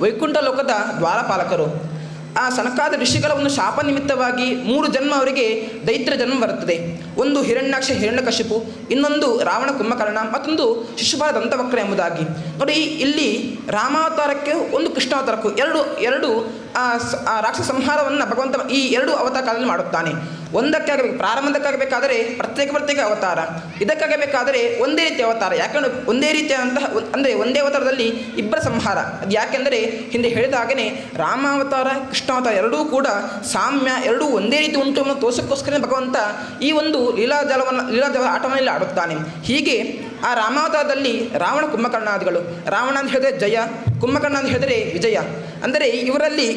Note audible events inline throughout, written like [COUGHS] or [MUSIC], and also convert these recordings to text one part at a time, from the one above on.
ವೈಕುಂಠ ಲೋಕದ ದ್ವಾರಪಾಲಕರು. ಆ ಸನಕಾದ ಋಷಿಗಳ ಒಂದು ಶಾಪ ನಿಮಿತ್ತವಾಗಿ ಮೂರು ಜನ್ಮ ಅವರಿಗೆ ದೈತ್ರ ಜನ್ಮ ಬರುತ್ತದೆ. ಒಂದು ಹಿರಣ್ಯಾಕ್ಷ ಹಿರಣ್ಯಕಶಿಪು ಇನ್ನೊಂದು ರಾವಣ ಕುಂಭಕರ್ಣ, ಮತ್ತೊಂದು ಶಿಶುಪಾಲ ದಂತವಕ್ರ ಎಂಬುದಾಗಿ. ನೋಡಿ, ಇಲ್ಲಿ ರಾಮಾವತಾರಕ್ಕೆ ಒಂದು ಕೃಷ್ಣಾವತಾರಕ್ಕೂ ಎರಡು ಎರಡು ಆ ರಾಕ್ಷಸ ಸಂಹಾರವನ್ನು ಭಗವಂತ ಈ ಎರಡು ಅವತಾರಗಳಲ್ಲಿ ಮಾಡುತ್ತಾನೆ. ಒಂದಕ್ಕಾಗಬೇಕು ಪ್ರಾರಂಭದಕ್ಕಾಗಬೇಕಾದರೆ ಪ್ರತ್ಯೇಕ ಪ್ರತ್ಯೇಕ ಅವತಾರ. ಇದಕ್ಕಾಗಬೇಕಾದರೆ ಒಂದೇ ರೀತಿಯ ಅವತಾರ. ಯಾಕಂದ್ರೆ ಒಂದೇ ರೀತಿಯಾದಂತಹ ಅಂದರೆ ಒಂದೇ ಅವತಾರದಲ್ಲಿ ಇಬ್ಬರ ಸಂಹಾರ. ಅದು ಯಾಕೆಂದರೆ ಹಿಂದೆ ಹೇಳಿದ ಹಾಗೆಯೇ ರಾಮಾವತಾರ, ಕೃಷ್ಣಾವತಾರ ಎರಡೂ ಕೂಡ ಸಾಮ್ಯ, ಎರಡೂ ಒಂದೇ ರೀತಿ ಉಂಟು ಅನ್ನೋ ತೋರ್ಸಕ್ಕೋಸ್ಕರ ಭಗವಂತ ಈ ಒಂದು ಲೀಲಾಜಲವನ್ನು ಲೀಲಾಜಲ ಆಟವನಲ್ಲಿ ಆಡುತ್ತಾನೆ. ಹೀಗೆ ಆ ರಾಮಾವತಾರದಲ್ಲಿ ರಾವಣ ಕುಂಭಕರ್ಣಾದಿಗಳು. ರಾವಣ ಅಂತ ಹೇಳಿದ್ರೆ ಜಯ, ಕುಂಭಕರ್ಣ ಅಂತ ಹೇಳಿದರೆ ವಿಜಯ. ಅಂದರೆ ಇವರಲ್ಲಿ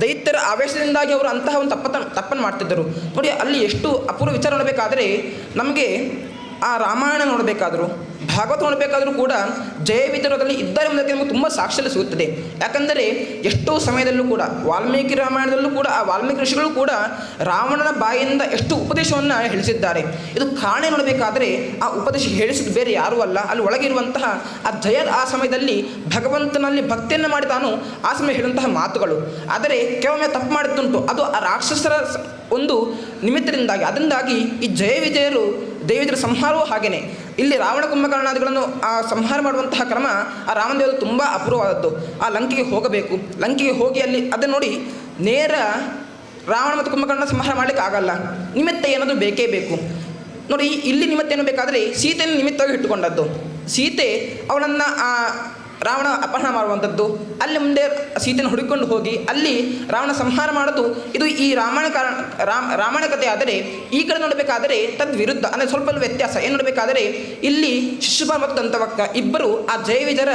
ದೈತ್ಯರ ಆವೇಶದಿಂದಾಗಿ ಅವರು ಅಂತಹ ಒಂದು ತಪ್ಪ ತಪ್ಪನ್ನು ಮಾಡ್ತಿದ್ದರು. ನೋಡಿ, ಅಲ್ಲಿ ಎಷ್ಟು ಅಪೂರ್ವ ವಿಚಾರ ನೋಡಬೇಕಾದರೆ ನಮಗೆ ಆ ರಾಮಾಯಣ ನೋಡಬೇಕಾದರೂ, ಭಾಗವತ ನೋಡಬೇಕಾದರೂ ಕೂಡ ಜಯ ಇದ್ದರೆ ಇದ್ದಾರೆ ಎಂಬುದಕ್ಕೆ ನಮಗೆ ತುಂಬ ಸಾಕ್ಷ್ಯ ಸಿಗುತ್ತದೆ. ಯಾಕಂದರೆ ಎಷ್ಟೋ ಸಮಯದಲ್ಲೂ ಕೂಡ, ವಾಲ್ಮೀಕಿ ರಾಮಾಯಣದಲ್ಲೂ ಕೂಡ, ಆ ವಾಲ್ಮೀಕಿ ಋಷಿಗಳು ಕೂಡ ರಾವಣನ ಬಾಯಿಯಿಂದ ಎಷ್ಟು ಉಪದೇಶವನ್ನು ಹೇಳಿಸಿದ್ದಾರೆ. ಇದು ಕಾರಣ ನೋಡಬೇಕಾದರೆ ಆ ಉಪದೇಶ ಹೇಳಿಸಿದ ಬೇರೆ ಯಾರೂ ಅಲ್ಲ. ಅಲ್ಲಿ ಒಳಗಿರುವಂತಹ ಆ ಜಯ ಆ ಸಮಯದಲ್ಲಿ ಭಗವಂತನಲ್ಲಿ ಭಕ್ತಿಯನ್ನು ಮಾಡಿ ತಾನು ಆ ಸಮಯ ಹೇಳಿದಂತಹ ಮಾತುಗಳು. ಆದರೆ ಕೆಲವೊಮ್ಮೆ ತಪ್ಪು ಮಾಡಿದ್ದುಂಟು. ಅದು ಆ ರಾಕ್ಷಸರ ಒಂದು ನಿಮಿತ್ತದಿಂದಾಗಿ, ಅದರಿಂದಾಗಿ ಈ ಜಯ ವಿಜಯರು ದೇವಿದರ ಸಂಹಾರವೂ ಹಾಗೇನೆ. ಇಲ್ಲಿ ರಾವಣ ಕುಂಭಕರ್ಣಾದಿಗಳನ್ನು, ಆ, ಸಂಹಾರ ಮಾಡುವಂತಹ ಕ್ರಮ ಆ ರಾಮದೇವರು ತುಂಬ ಅಪೂರ್ವವಾದದ್ದು. ಆ ಲಂಕೆಗೆ ಹೋಗಬೇಕು. ಲಂಕೆಗೆ ಹೋಗಿ ಅಲ್ಲಿ ಅದನ್ನು ನೋಡಿ ನೇರ ರಾವಣ ಮತ್ತು ಕುಂಭಕರ್ಣ ಸಂಹಾರ ಮಾಡಲಿಕ್ಕೆ ಆಗಲ್ಲ. ನಿಮಿತ್ತ ಏನಾದರೂ ಬೇಕೇ ಬೇಕು. ನೋಡಿ, ಇಲ್ಲಿ ನಿಮಿತ್ತ ಏನು ಬೇಕಾದರೆ ಸೀತೆಯನ್ನು ನಿಮಿತ್ತವಾಗಿ ಇಟ್ಟುಕೊಂಡದ್ದು. ಸೀತೆ ಅವಳನ್ನು ಆ ರಾವಣ ಅಪಹರಣ ಮಾಡುವಂಥದ್ದು. ಅಲ್ಲಿ ಮುಂದೆ ಸೀತೆಯನ್ನು ಹುಡುಕೊಂಡು ಹೋಗಿ ಅಲ್ಲಿ ರಾವಣ ಸಂಹಾರ ಮಾಡೋದು. ಇದು ಈ ರಾಮಾಯಣ ಕಾರಣ, ರಾಮ, ರಾಮಾಯಣ ಕಥೆ ಆದರೆ ಈ ಕಡೆ ನೋಡಬೇಕಾದರೆ ತದ್ ವಿರುದ್ಧ ಅಂದರೆ ಸ್ವಲ್ಪ ವ್ಯತ್ಯಾಸ. ಏನು ನೋಡಬೇಕಾದರೆ ಇಲ್ಲಿ ಶಿಶುಪಾಲ ಮತ್ತು ದಂತವಕ್ಕ ಇಬ್ಬರು, ಆ ಜಯವಿಜರ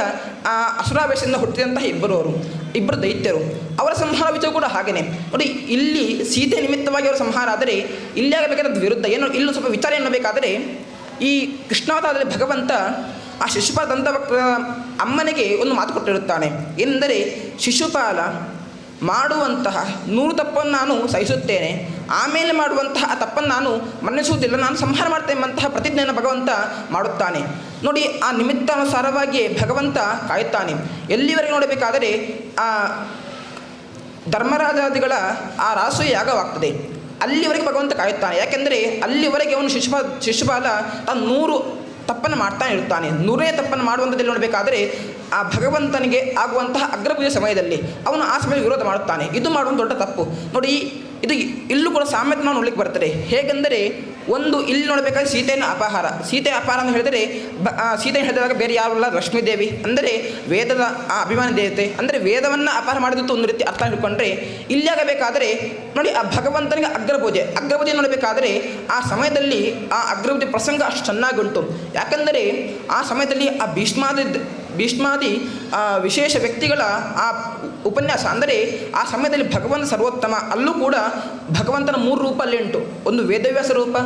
ಆ ಅಸುರಾವೇಶದಿಂದ ಹುಟ್ಟಿದಂತಹ ಇಬ್ಬರು ಅವರು, ಇಬ್ಬರು ದೈತ್ಯರು. ಅವರ ಸಂಹಾರ ವಿಚಾರ ಕೂಡ ಹಾಗೆಯೇ ನೋಡಿ, ಇಲ್ಲಿ ಸೀತೆ ನಿಮಿತ್ತವಾಗಿ ಅವರ ಸಂಹಾರ ಆದರೆ ಇಲ್ಲಿ ಆಗಬೇಕಾದ ವಿರುದ್ಧ ಏನು ಇಲ್ಲೂ ಸ್ವಲ್ಪ ವಿಚಾರ ಎನ್ನಬೇಕಾದರೆ ಈ ಕೃಷ್ಣಾವತಾರದಲ್ಲಿ ಭಗವಂತ ಆ ಶಿಶುಪಾಲ ದಂತವಕ್ರ ಅಮ್ಮನಿಗೆ ಒಂದು ಮಾತು ಕೊಟ್ಟಿರುತ್ತಾನೆ. ಎಂದರೆ ಶಿಶುಪಾಲ ಮಾಡುವಂತಹ ನೂರು ತಪ್ಪನ್ನು ನಾನು ಸಹಿಸುತ್ತೇನೆ. ಆಮೇಲೆ ಮಾಡುವಂತಹ ಆ ತಪ್ಪನ್ನು ನಾನು ಮನ್ನಿಸುವುದಿಲ್ಲ. ನಾನು ಸಂಹಾರ ಮಾಡ್ತೇನೆ ಎಂಬಂತಹ ಪ್ರತಿಜ್ಞೆಯನ್ನು ಭಗವಂತ ಮಾಡುತ್ತಾನೆ. ನೋಡಿ, ಆ ನಿಮಿತ್ತಾನುಸಾರವಾಗಿ ಭಗವಂತ ಕಾಯುತ್ತಾನೆ. ಎಲ್ಲಿವರೆಗೆ ನೋಡಬೇಕಾದರೆ, ಆ ಧರ್ಮರಾಜಾದಿಗಳ ಆ ರಾಸು ಯಾಗವಾಗ್ತದೆ. ಅಲ್ಲಿವರೆಗೆ ಭಗವಂತ ಕಾಯುತ್ತಾನೆ. ಯಾಕೆಂದರೆ, ಅಲ್ಲಿವರೆಗೆ ಅವನು ಶಿಶುಪಾಲ ಶಿಶುಪಾಲ ತನ್ನ ನೂರು ತಪ್ಪನ್ನು ಮಾಡ್ತಾ ಇರ್ತಾನೆ. ನೂರನೇ ತಪ್ಪನ್ನು ಮಾಡುವಂಥದ್ದಲ್ಲಿ ನೋಡಬೇಕಾದರೆ ಆ ಭಗವಂತನಿಗೆ ಆಗುವಂತಹ ಅಗ್ರಪೂಜೆ ಸಮಯದಲ್ಲಿ ಅವನು ಆ ಸಮಯ ವಿರೋಧ ಮಾಡುತ್ತಾನೆ. ಇದು ಮಾಡುವಂಥ ದೊಡ್ಡ ತಪ್ಪು. ನೋಡಿ, ಇದು ಇಲ್ಲೂ ಕೂಡ ಸಾಮ್ಯತೆ ನೋಡ್ಲಿಕ್ಕೆ ಬರ್ತದೆ. ಹೇಗೆಂದರೆ ಒಂದು ಇಲ್ಲಿ ನೋಡಬೇಕಾದ್ರೆ ಸೀತೆಯನ್ನು ಅಪಹಾರ. ಸೀತೆ ಅಪಹಾರ ಅಂತ ಹೇಳಿದರೆ ಬ ಸೀತೆಯನ್ನು ಹೇಳಿದಾಗ ಬೇರೆ ಯಾರು ಅಲ್ಲ ಲಕ್ಷ್ಮೀದೇವಿ ಅಂದರೆ ವೇದದ, ಆ, ಅಭಿಮಾನಿ ದೇವತೆ. ಅಂದರೆ ವೇದವನ್ನು ಅಪಹಾರ ಮಾಡಿದಂಥ ಒಂದು ರೀತಿ ಅರ್ಥ ಹಿಡ್ಕೊಂಡ್ರೆ ಇಲ್ಲಿ ಆಗಬೇಕಾದರೆ ನೋಡಿ, ಆ ಭಗವಂತನಿಗೆ ಅಗ್ರಪೂಜೆ ಅಗ್ರಪೂಜೆ ನೋಡಬೇಕಾದರೆ ಆ ಸಮಯದಲ್ಲಿ ಆ ಅಗ್ರಪೂಜೆ ಪ್ರಸಂಗ ಅಷ್ಟು ಚೆನ್ನಾಗಿ ಉಂಟು. ಯಾಕಂದರೆ ಆ ಸಮಯದಲ್ಲಿ ಆ ಭೀಷ್ಮಾದಿ ಭೀಷ್ಮಾದಿ ವಿಶೇಷ ವ್ಯಕ್ತಿಗಳ ಆ ಉಪನ್ಯಾಸ. ಅಂದರೆ ಆ ಸಮಯದಲ್ಲಿ ಭಗವಂತ ಸರ್ವೋತ್ತಮ. ಅಲ್ಲೂ ಕೂಡ ಭಗವಂತನ ಮೂರು ರೂಪ ಅಲ್ಲಿ ಉಂಟು. ಒಂದು ವೇದವ್ಯಾಸ ರೂಪ,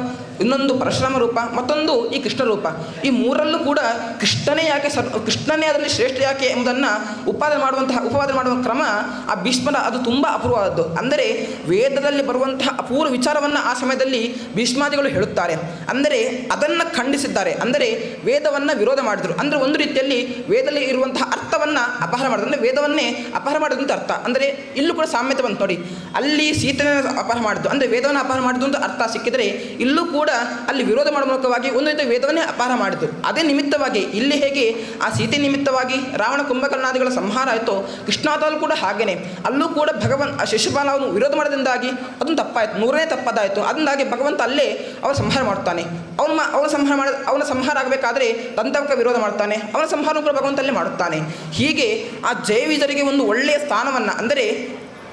ಇನ್ನೊಂದು ಪರಶುರಾಮ ರೂಪ, ಮತ್ತೊಂದು ಈ ಕೃಷ್ಣ ರೂಪ. ಈ ಮೂರಲ್ಲೂ ಕೂಡ ಕೃಷ್ಣನೇ ಯಾಕೆ ಸರ್, ಕೃಷ್ಣನೇ ಅದರಲ್ಲಿ ಶ್ರೇಷ್ಠ ಯಾಕೆ ಎಂಬುದನ್ನು ಉಪಾದನೆ ಮಾಡುವಂತಹ ಉಪವಾದನೆ ಮಾಡುವ ಕ್ರಮ ಆ ಭೀಷ್ಮನ ಅದು ತುಂಬ ಅಪೂರ್ವವಾದದ್ದು. ಅಂದರೆ ವೇದದಲ್ಲಿ ಬರುವಂತಹ ಅಪೂರ್ವ ವಿಚಾರವನ್ನು ಆ ಸಮಯದಲ್ಲಿ ಭೀಷ್ಮಾದಿಗಳು ಹೇಳುತ್ತಾರೆ. ಅಂದರೆ ಅದನ್ನು ಖಂಡಿಸಿದ್ದಾರೆ. ಅಂದರೆ ವೇದವನ್ನು ವಿರೋಧ ಮಾಡಿದರು. ಅಂದರೆ ಒಂದು ರೀತಿಯಲ್ಲಿ ವೇದದಲ್ಲಿ ಇರುವಂತಹ ಅರ್ಥವನ್ನು ಅಪಹಾರ ಮಾಡಿದ್ರು. ಅಂದರೆ ವೇದವನ್ನೇ ಅಪಹಾರ ಮಾಡಿದಂತ ಅರ್ಥ. ಅಂದರೆ ಇಲ್ಲೂ ಕೂಡ ಸಾಮ್ಯತೆ ಬಂತು ನೋಡಿ. ಅಲ್ಲಿ ಸೀತನ ಅಪಹಾರ ಮಾಡಿದ್ದು, ಅಂದರೆ ವೇದವನ್ನು ಅಪಹಾರ ಮಾಡಿದ್ದು ಅಂತ ಅರ್ಥ ಸಿಕ್ಕಿದರೆ ಇಲ್ಲೂ ಕೂಡ ಅಲ್ಲಿ ವಿರೋಧ ಮಾಡುವ ಮೂಲಕವಾಗಿ ಒಂದು ರೀತಿಯ ವೇದವನ್ನೇ ಅಪಹಾರ ಮಾಡಿದ್ದು. ಅದೇ ನಿಮಿತ್ತವಾಗಿ ಇಲ್ಲಿ ಹೇಗೆ ಆ ಸೀತೆ ನಿಮಿತ್ತವಾಗಿ ರಾವಣ ಕುಂಭಕರ್ಣಾದಿಗಳ ಸಂಹಾರ ಆಯಿತು ಕೃಷ್ಣಾದಲ್ಲೂ ಕೂಡ ಹಾಗೇನೆ. ಅಲ್ಲೂ ಕೂಡ ಭಗವನ್, ಆ ಶಿಶುಪಾಲ ಅವನು ವಿರೋಧ ಮಾಡೋದ್ರಿಂದಾಗಿ ಅದೊಂದು ತಪ್ಪಾಯಿತು, ಮೂರನೇ ತಪ್ಪದಾಯಿತು. ಅದರಿಂದಾಗಿ ಭಗವಂತ ಅಲ್ಲೇ ಅವರ ಸಂಹಾರ ಮಾಡ್ತಾನೆ ಅವನ ಅವನ ಸಂಹಾರ ಮಾಡ, ಅವನ ಸಂಹಾರ ಆಗಬೇಕಾದ್ರೆ ದಂತವಕ ವಿರೋಧ ಮಾಡ್ತಾನೆ ಅವನ ಸಂಹಾರ ಕೂಡ ಭಗವಂತ ಅಲ್ಲೇ ಮಾಡುತ್ತಾನೆ. ಹೀಗೆ ಆ ಜಯವಿಜರಿಗೆ ಒಂದು ಒಳ್ಳೆಯ ಸ್ಥಾನವನ್ನು, ಅಂದರೆ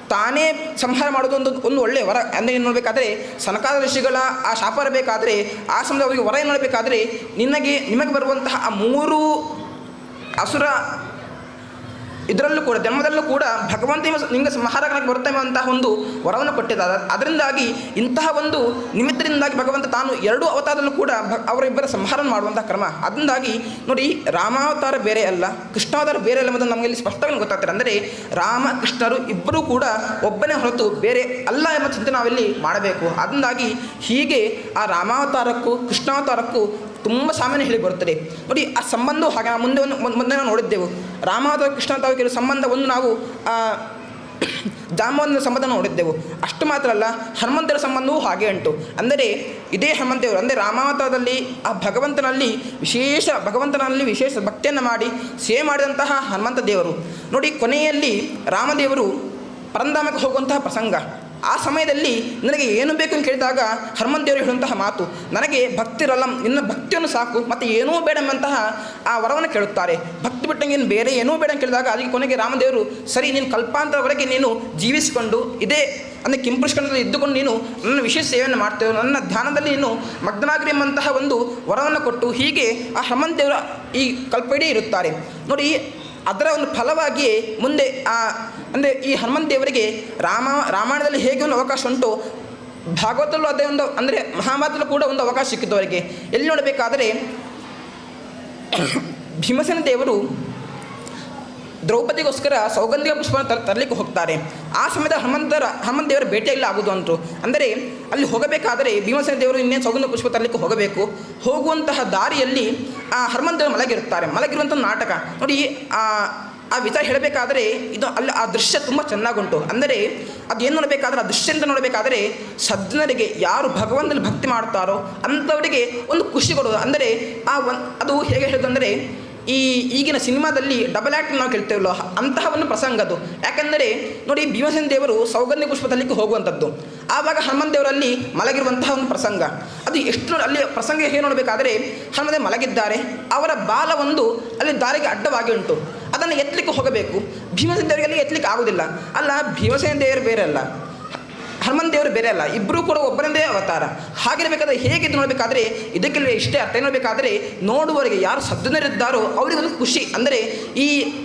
ತಾನೇ ಸಂಹಾರ ಮಾಡೋದು ಒಂದು ಒಂದು ಒಳ್ಳೆಯ ವರ, ಅಂದರೆ ಏನು ನೋಡಬೇಕಾದ್ರೆ ಸನಕಾದ ಋಷಿಗಳ ಆ ಶಾಪ ಬರಬೇಕಾದ್ರೆ ಆ ಸಮಯದಲ್ಲಿ ವರ ಏನು ನೋಡಬೇಕಾದ್ರೆ, ನಿನಗೆ, ನಿಮಗೆ ಬರುವಂತಹ ಆ ಮೂರು ಅಸುರ ಇದರಲ್ಲೂ ಕೂಡ ಜನ್ಮದಲ್ಲೂ ಕೂಡ ಭಗವಂತ ನಿಮಗೆ- ಸಂಹಾರಕ್ಕೆ ಬರುತ್ತೆ ಅಂತಹ ಒಂದು ವರವನ್ನು ಕೊಟ್ಟಿದ್ದಾರೆ. ಅದರಿಂದಾಗಿ ಇಂತಹ ಒಂದು ನಿಮಿತ್ತದಿಂದಾಗಿ ಭಗವಂತ ತಾನು ಎರಡೂ ಅವತಾರದಲ್ಲೂ ಕೂಡ ಅವರಿಬ್ಬರ ಸಂಹಾರ ಮಾಡುವಂತಹ ಕ್ರಮ. ಅದರಿಂದಾಗಿ ನೋಡಿ, ರಾಮಾವತಾರ ಬೇರೆ ಅಲ್ಲ, ಕೃಷ್ಣಾವತಾರ ಬೇರೆ ಅಲ್ಲ ಎಂಬುದನ್ನು ನಮಗೆ ಇಲ್ಲಿ ಸ್ಪಷ್ಟವಾಗಿ ಗೊತ್ತಾಗ್ತಾರೆ ಅಂದರೆ ರಾಮ, ಕೃಷ್ಣರು ಇಬ್ಬರೂ ಕೂಡ ಒಬ್ಬನೇ ಹೊರತು ಬೇರೆ ಅಲ್ಲ ಎಂಬ ಚಿಂತೆ ನಾವಿಲ್ಲಿ ಮಾಡಬೇಕು. ಅದರಿಂದಾಗಿ ಹೀಗೆ ಆ ರಾಮಾವತಾರಕ್ಕೂ, ಕೃಷ್ಣಾವತಾರಕ್ಕೂ ತುಂಬ ಸಾಮಾನ್ಯ ಹೇಳಿ ಬರುತ್ತದೆ. ನೋಡಿ, ಆ ಸಂಬಂಧವು ಹಾಗೆ ನಾವು ಮುಂದೆ ಒಂದು ಮುಂದೆ- ನಾವು ನೋಡಿದ್ದೆವು. ರಾಮ ಅಥವಾ ಕೃಷ್ಣ ಅಥವಾ ಕೆಲವು ಸಂಬಂಧ ಒಂದು ನಾವು ಜಾಂಬವಂತನ [COUGHS] ಸಂಬಂಧ ನೋಡಿದ್ದೆವು. ಅಷ್ಟು ಮಾತ್ರ ಅಲ್ಲ, ಹನುಮಂತರ ಸಂಬಂಧವೂ ಹಾಗೆ ಉಂಟು. ಅಂದರೆ, ಇದೇ ಹನುಮಂತೇವರು, ಅಂದರೆ ರಾಮಾವತಾರದಲ್ಲಿ ಆ ಭಗವಂತನಲ್ಲಿ ವಿಶೇಷ ಭಗವಂತನಲ್ಲಿ ವಿಶೇಷ ಭಕ್ತಿಯನ್ನು ಮಾಡಿ ಸೇವೆ ಮಾಡಿದಂತಹ ಹನುಮಂತ ದೇವರು. ನೋಡಿ, ಕೊನೆಯಲ್ಲಿ ರಾಮದೇವರು ಪರಂಧಾಮಕ್ಕೆ ಹೋಗುವಂತಹ ಪ್ರಸಂಗ. ಆ ಸಮಯದಲ್ಲಿ ನನಗೆ ಏನು ಬೇಕು ಅಂತ ಕೇಳಿದಾಗ ಹನುಮಂತ ದೇವರು ಹೇಳುವಂತಹ ಮಾತು, ನನಗೆ ಭಕ್ತಿ ಇರಲ್ಲ ನಿನ್ನ ಭಕ್ತಿಯನ್ನು ಸಾಕು, ಮತ್ತು ಏನೂ ಬೇಡ ಎಂಬಂತಹ ಆ ವರವನ್ನು ಕೇಳುತ್ತಾರೆ. ಭಕ್ತಿ ಬಿಟ್ಟಂಗೆ ನೀನು ಬೇರೆ ಏನೂ ಬೇಡ ಅಂತ ಕೇಳಿದಾಗ ಅದಕ್ಕೆ ಕೊನೆಗೆ ರಾಮದೇವರು ಸರಿ, ನೀನು ಕಲ್ಪಾಂತರವರೆಗೆ ನೀನು ಜೀವಿಸಿಕೊಂಡು ಇದೇ ಅಂದರೆ ಕಿಂಪುಷ್ಕಂಡದಲ್ಲಿ ಇದ್ದುಕೊಂಡು ನೀನು ನನ್ನ ವಿಶೇಷ ಸೇವೆಯನ್ನು ಮಾಡ್ತೇವೆ, ನನ್ನ ಧ್ಯಾನದಲ್ಲಿ ನೀನು ಮಗ್ನಾಗ್ರಿ ಎಂಬಂತಹ ಒಂದು ವರವನ್ನು ಕೊಟ್ಟು ಹೀಗೆ ಆ ಹನುಮಂತ ದೇವರ ಈ ಕಲ್ಪಡಿ ಇರುತ್ತಾರೆ. ನೋಡಿ, ಅದರ ಒಂದು ಫಲವಾಗಿಯೇ ಮುಂದೆ ಆ ಅಂದರೆ ಈ ಹನುಮಂತ ದೇವರಿಗೆ ರಾಮ, ರಾಮಾಯಣದಲ್ಲಿ ಹೇಗೆ ಒಂದು ಅವಕಾಶ ಉಂಟು? ಭಾಗವತಲ್ಲೂ ಅದೇ ಒಂದು, ಅಂದರೆ ಮಹಾಭಾರತಲ್ಲೂ ಕೂಡ ಒಂದು ಅವಕಾಶ ಸಿಕ್ಕಿತು ಅವರಿಗೆ. ಎಲ್ಲಿ ನೋಡಬೇಕಾದರೆ, ಭೀಮಸೇನ ದೇವರು ದ್ರೌಪದಿಗೋಸ್ಕರ ಸೌಗಂಧಿಕ ಪುಷ್ಪ ತರ ತರಲಿಕ್ಕೆ ಹೋಗ್ತಾರೆ. ಆ ಸಮಯದ ಹನುಮಂತರ, ಹನುಮಂತ ದೇವರ ಭೇಟಿಯಲ್ಲಿ ಆಗುವುದು ಅಂತೂ ಅಂದರೆ ಅಲ್ಲಿ ಹೋಗಬೇಕಾದರೆ ಭೀಮಸೇನ ದೇವರು ಇನ್ನೇನು ಸೌಗಂಧ ಪುಷ್ಪ ತರಲಿಕ್ಕೆ ಹೋಗಬೇಕು? ಹೋಗುವಂತಹ ದಾರಿಯಲ್ಲಿ ಆ ಹನುಮಂತ ಮಲಗಿರುತ್ತಾರೆ. ಮಲಗಿರುವಂಥ ನಾಟಕ. ನೋಡಿ ಆ ಆ ವಿಚಾರ ಹೇಳಬೇಕಾದರೆ ಇದು ಅಲ್ಲಿ, ಆ ದೃಶ್ಯ ತುಂಬ ಚೆನ್ನಾಗುಂಟು. ಅಂದರೆ ಅದೇನು ನೋಡಬೇಕಾದ್ರೆ, ಆ ದೃಶ್ಯದಿಂದ ನೋಡಬೇಕಾದರೆ ಸಜ್ಜನರಿಗೆ ಯಾರು ಭಗವಂತನಲ್ಲಿ ಭಕ್ತಿ ಮಾಡ್ತಾರೋ ಅಂಥವರಿಗೆ ಒಂದು ಖುಷಿ ಕೊಡೋದು ಅಂದರೆ ಆ ಒನ್, ಅದು ಹೇಗೆ ಹೇಳೋದು ಅಂದರೆ, ಈ ಈಗಿನ ಸಿನಿಮಾದಲ್ಲಿ ಡಬಲ್ ಆ್ಯಕ್ಟ್ ನಾವು ಕೇಳ್ತೇವಲ್ಲ ಅಂತಹ ಒಂದು ಪ್ರಸಂಗ ಅದು. ಯಾಕಂದರೆ ನೋಡಿ, ಭೀಮಸೇನ ದೇವರು ಸೌಗಂಧ ಪುಷ್ಪದಲ್ಲಿಗೆ ಹೋಗುವಂಥದ್ದು. ಆವಾಗ ಹನುಮಂತ ದೇವರಲ್ಲಿ ಮಲಗಿರುವಂತಹ ಒಂದು ಪ್ರಸಂಗ. ಅದು ಎಷ್ಟು ನೋಡಿ, ಅಲ್ಲಿ ಪ್ರಸಂಗ ಹೇಗೆ ನೋಡಬೇಕಾದರೆ, ಹನುಮಂತ ಮಲಗಿದ್ದಾರೆ. ಅವರ ಬಾಲ ಒಂದು ಅಲ್ಲಿ ದಾರಿಗೆ ಅಡ್ಡವಾಗಿ ಉಂಟು. ಅದನ್ನು ಎತ್ತಲಿಕ್ಕೆ ಹೋಗಬೇಕು. ಭೀಮಸೇನ ದೇವರಿಗೆಲ್ಲ ಎತ್ತಲಿಕ್ಕೆ ಆಗೋದಿಲ್ಲ. ಅಲ್ಲ, ಭೀಮಸೇನ ದೇವರು ಬೇರೆ ಅಲ್ಲ. ಹನುಮನ್ ದೇವರು ಬೇರೆ ಅಲ್ಲ. ಇಬ್ಬರೂ ಕೂಡ ಒಬ್ಬರಂದೇ ಅವತಾರ. ಹಾಗಿರಬೇಕಾದ್ರೆ ಹೇಗೆ ಇದು ನೋಡಬೇಕಾದ್ರೆ, ಇದಕ್ಕೆಲ್ಲ ಇಷ್ಟೇ ಅರ್ಥ ನೋಡಬೇಕಾದ್ರೆ, ನೋಡುವವರಿಗೆ ಯಾರು ಸದ್ದನರಿದ್ದಾರೋ ಅವರಿಗೊಂದು ಖುಷಿ. ಅಂದರೆ ಈ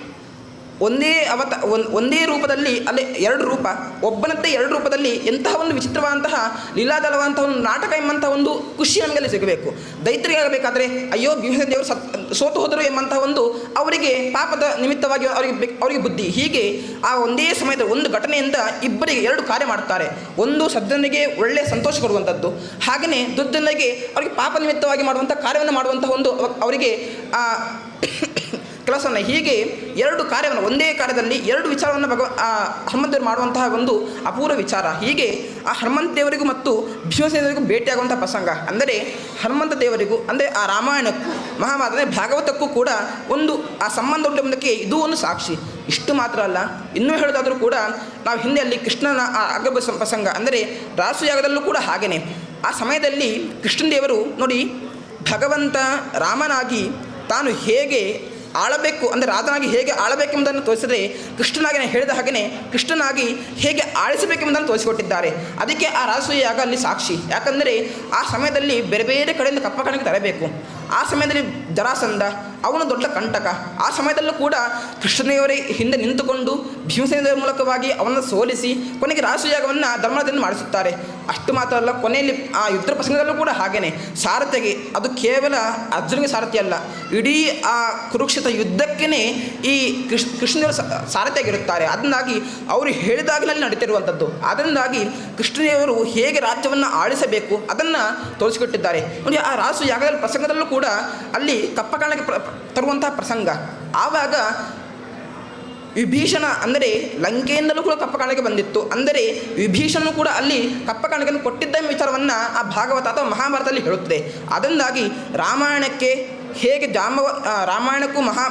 ಒಂದೇ ಅವತ, ಒಂದ್- ರೂಪದಲ್ಲಿ ಅಲ್ಲಿ ಎರಡು ರೂಪ ಒಬ್ಬನದ್ದೇ ಎರಡು ರೂಪದಲ್ಲಿ ಎಂತಹ ಒಂದು ವಿಚಿತ್ರವಾದಂತಹ ಲೀಲಾದಲವಾದಂತಹ ಒಂದು ನಾಟಕ ಎಂಬಂತಹ ಒಂದು ಖುಷಿ ನಮಗೆಲ್ಲಿ ಸಿಗಬೇಕು. ದೈತ್ರಿಗೆ ಆಗಬೇಕಾದ್ರೆ ಅಯ್ಯೋ ಭೀಮಸೇನ ದೇವರು ಸತ್, ಸೋತು ಹೋದರು ಎಂಬಂತಹ ಒಂದು ಅವರಿಗೆ ಪಾಪದ ನಿಮಿತ್ತವಾಗಿ ಅವರಿಗೆ ಅವರಿಗೆ ಬುದ್ಧಿ. ಹೀಗೆ ಆ ಒಂದೇ ಸಮಯದ ಒಂದು ಘಟನೆಯಿಂದ ಇಬ್ಬರಿಗೆ ಎರಡು ಕಾರ್ಯ ಮಾಡುತ್ತಾರೆ. ಒಂದು ಸದ್ದನಿಗೆ ಒಳ್ಳೆಯ ಸಂತೋಷ ಕೊಡುವಂಥದ್ದು ಹಾಗೆಯೇ ದುರ್ಜನಿಗೆ ಅವರಿಗೆ ಪಾಪ ನಿಮಿತ್ತವಾಗಿ ಮಾಡುವಂಥ ಕಾರ್ಯವನ್ನು ಮಾಡುವಂಥ ಒಂದು ಅವರಿಗೆ ಆ ಕೆಲಸವನ್ನು ಹೀಗೆ ಎರಡು ಕಾರ್ಯವನ್ನು, ಒಂದೇ ಕಾರ್ಯದಲ್ಲಿ ಎರಡು ವಿಚಾರವನ್ನು ಭಗವ, ಆ ಹನುಮಂತೇವರು ಮಾಡುವಂತಹ ಒಂದು ಅಪೂರ್ವ ವಿಚಾರ. ಹೀಗೆ ಆ ಹನುಮಂತ ದೇವರಿಗೂ ಮತ್ತು ಭೀಮಸೇನ ದೇವರಿಗೂ ಭೇಟಿಯಾಗುವಂಥ ಪ್ರಸಂಗ. ಅಂದರೆ ಹನುಮಂತ ದೇವರಿಗೂ, ಅಂದರೆ ಆ ರಾಮಾಯಣಕ್ಕೂ ಮಹಾಭಾರತ ಭಾಗವತಕ್ಕೂ ಕೂಡ ಒಂದು ಆ ಸಂಬಂಧ ಉಂಟೆಂಬುದಕ್ಕೆ ಇದು ಒಂದು ಸಾಕ್ಷಿ. ಇಷ್ಟು ಮಾತ್ರ ಅಲ್ಲ, ಇನ್ನೂ ಹೇಳೋದಾದರೂ ಕೂಡ ನಾವು ಹಿಂದೆ ಅಲ್ಲಿ ಕೃಷ್ಣನ ಸಂ- ಪ್ರಸಂಗ, ಅಂದರೆ ರಾಸುಯಾಗದಲ್ಲೂ ಕೂಡ ಹಾಗೆಯೇ ಆ ಸಮಯದಲ್ಲಿ ಕೃಷ್ಣ ದೇವರು ನೋಡಿ ಭಗವಂತ ರಾಮನಾಗಿ ತಾನು ಹೇಗೆ ಆಳಬೇಕು, ಅಂದರೆ ರಾಧನಾಗಿ ಹೇಗೆ ಆಳಬೇಕೆಂಬುದನ್ನು ತೋರಿಸಿದರೆ ಕೃಷ್ಣನಾಗಿ ಹೇಳಿದ ಹಾಗೆಯೇ ಕೃಷ್ಣನಾಗಿ ಹೇಗೆ ಆಳಿಸಬೇಕೆಂಬುದನ್ನು ತೋರಿಸಿಕೊಟ್ಟಿದ್ದಾರೆ. ಅದಕ್ಕೆ ಆ ರಾಸೂಯಾಗ ಅಲ್ಲಿ ಸಾಕ್ಷಿ. ಯಾಕಂದರೆ ಆ ಸಮಯದಲ್ಲಿ ಬೇರೆ ಬೇರೆ ಕಡೆಯಿಂದ ಕಪ್ಪ ಕಣಕ್ಕೆ ತರಬೇಕು. ಆ ಸಮಯದಲ್ಲಿ ಜರಾಸಂಧ ಅವನು ದೊಡ್ಡ ಕಂಟಕ. ಆ ಸಮಯದಲ್ಲೂ ಕೂಡ ಕೃಷ್ಣದೇವರೇ ಹಿಂದೆ ನಿಂತುಕೊಂಡು ಭೀಮಸೇನ ಮೂಲಕವಾಗಿ ಅವನನ್ನು ಸೋಲಿಸಿ ಕೊನೆಗೆ ರಾಷ್ಟ್ರಯಾಗವನ್ನು ಧರ್ಮದಿಂದ ಮಾಡಿಸುತ್ತಾರೆ. ಅಷ್ಟು ಮಾತ್ರ ಅಲ್ಲ, ಕೊನೆಯಲ್ಲಿ ಆ ಯುದ್ಧ ಪ್ರಸಂಗದಲ್ಲೂ ಕೂಡ ಹಾಗೇನೆ. ಸಾರಥಿಗೆ ಅದು ಕೇವಲ ಅರ್ಜುನಿಗೆ ಸಾರಥಿ ಅಲ್ಲ, ಇಡೀ ಆ ಕುರುಕ್ಷೇತ್ರ ಯುದ್ಧಕ್ಕೇ ಈ ಕೃಷ್ಣ ಸಾರಥಿಯಾಗಿರುತ್ತಾರೆ ಅದರಿಂದಾಗಿ ಅವರು ಹೇಳಿದಾಗಲಲ್ಲಿ ನಡೀತಿರುವಂಥದ್ದು. ಅದರಿಂದಾಗಿ ಕೃಷ್ಣದೇವರು ಹೇಗೆ ರಾಜ್ಯವನ್ನು ಆಳಿಸಬೇಕು ಅದನ್ನು ತೋರಿಸಿಕೊಟ್ಟಿದ್ದಾರೆ. ಆ ರಾಸು ಯಾಗದಲ್ಲಿ ಪ್ರಸಂಗದಲ್ಲೂ ಕೂಡ ಅಲ್ಲಿ ಕಪ್ಪಕಾಣಕ್ಕೆ ಪ್ರ ತರುವಂತಹ ಪ್ರಸಂಗ. ಆವಾಗ ವಿಭೀಷಣ ಅಂದರೆ ಲಂಕೆಯಿಂದಲೂ ಕೂಡ ಕಪ್ಪಕಾಣಿಕೆ ಬಂದಿತ್ತು. ಅಂದರೆ ವಿಭೀಷಣನು ಕೂಡ ಅಲ್ಲಿ ಕಪ್ಪಕಾಣಿಕೆಯನ್ನು ಕೊಟ್ಟಿದ್ದ ವಿಚಾರವನ್ನು ಆ ಭಾಗವತ ಅಥವಾ ಮಹಾಭಾರತದಲ್ಲಿ ಹೇಳುತ್ತದೆ. ಅದರಿಂದಾಗಿ ರಾಮಾಯಣಕ್ಕೆ ಹೇಗೆ ಜಾಂಬವ ರಾಮಾಯಣಕ್ಕೂ ಮಹಾ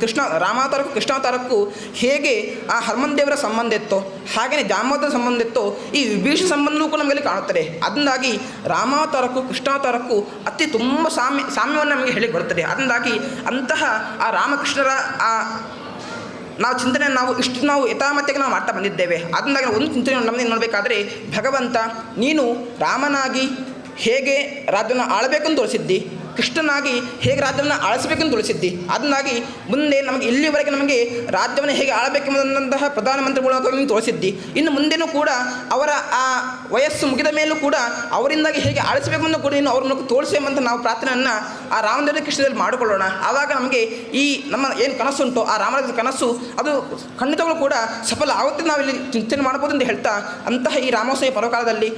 ಕೃಷ್ಣ, ರಾಮಾವತಾರಕ್ಕೂ ಕೃಷ್ಣಾವತಾರಕ್ಕೂ ಹೇಗೆ ಆ ಹನುಮನ್ ದೇವರ ಸಂಬಂಧ ಇತ್ತೋ ಹಾಗೆಯೇ ಜಾಂಬವತಾರ ಸಂಬಂಧ ಇತ್ತೋ, ಈ ವಿಭೀಷ ಸಂಬಂಧವೂ ಕೂಡ ನಮಗೆ ಕಾಣುತ್ತದೆ. ಅದರಿಂದಾಗಿ ರಾಮಾವತಾರಕ್ಕೂ ಕೃಷ್ಣಾವತಾರಕ್ಕೂ ಅತಿ ತುಂಬ ಸಾಮ್ಯ, ಸಾಮ್ಯವನ್ನು ನಮಗೆ ಹೇಳಿ ಬರುತ್ತದೆ. ಅದರಿಂದಾಗಿ ಅಂತಹ ಆ ರಾಮಕೃಷ್ಣರ, ಆ, ನಾವು ಚಿಂತನೆ ನಾವು ಇಷ್ಟು, ನಾವು ಯಥಾಮತ್ಯಕ್ಕೆ ನಾವು ಮಾಡ್ತಾ ಬಂದಿದ್ದೇವೆ. ಅದರಿಂದಾಗಿ ಒಂದು ಚಿಂತನೆ ನಮ್ಮಲ್ಲಿ ನೋಡಬೇಕಾದ್ರೆ, ಭಗವಂತ, ನೀನು ರಾಮನಾಗಿ ಹೇಗೆ ರಾಜನ ಆಳಬೇಕಂತ ತೋರಿಸಿದ್ದಿ ಕೃಷ್ಣನಾಗಿ ಹೇಗೆ ರಾಜ್ಯವನ್ನು ಆಳಿಸಬೇಕೆಂದು ತಿಳಿಸಿದ್ದಿ? ಅದನ್ನಾಗಿ ಮುಂದೆ ನಮಗೆ ಇಲ್ಲಿವರೆಗೆ ನಮಗೆ ರಾಜ್ಯವನ್ನು ಹೇಗೆ ಆಳಬೇಕೆಂಬಂತಹ ಪ್ರಧಾನಮಂತ್ರಿ ಮೂಲಕ ತೋರಿಸಿದ್ದಿ ಇನ್ನು ಮುಂದೆನೂ ಕೂಡ ಅವರ ಆ ವಯಸ್ಸು ಮುಗಿದ ಮೇಲೂ ಕೂಡ ಅವರಿಂದಾಗಿ ಹೇಗೆ ಆಳಿಸಬೇಕೆಂದು ಕೂಡ ಇನ್ನು ಅವ್ರ ಮೂಲಕ ಎಂಬಂತ ನಾವು ಪ್ರಾರ್ಥನೆಯನ್ನು ಆ ರಾಮದೇವ ಕೃಷ್ಣದಲ್ಲಿ ಮಾಡಿಕೊಳ್ಳೋಣ. ಆವಾಗ ನಮಗೆ ಈ ನಮ್ಮ ಏನು ಕನಸುಂಟು ಆ ರಾಮರಾಜ ಕನಸು ಅದು ಖಂಡಿತಗಳು ಕೂಡ ಸಫಲ ಆಗುತ್ತೆ ಇಲ್ಲಿ ಚಿಂತನೆ ಮಾಡ್ಬೋದು ಅಂತ ಹೇಳ್ತಾ ಅಂತಹ ಈ ರಾಮೋತ್ಸವ ಪರ್ವಕಾಲದಲ್ಲಿ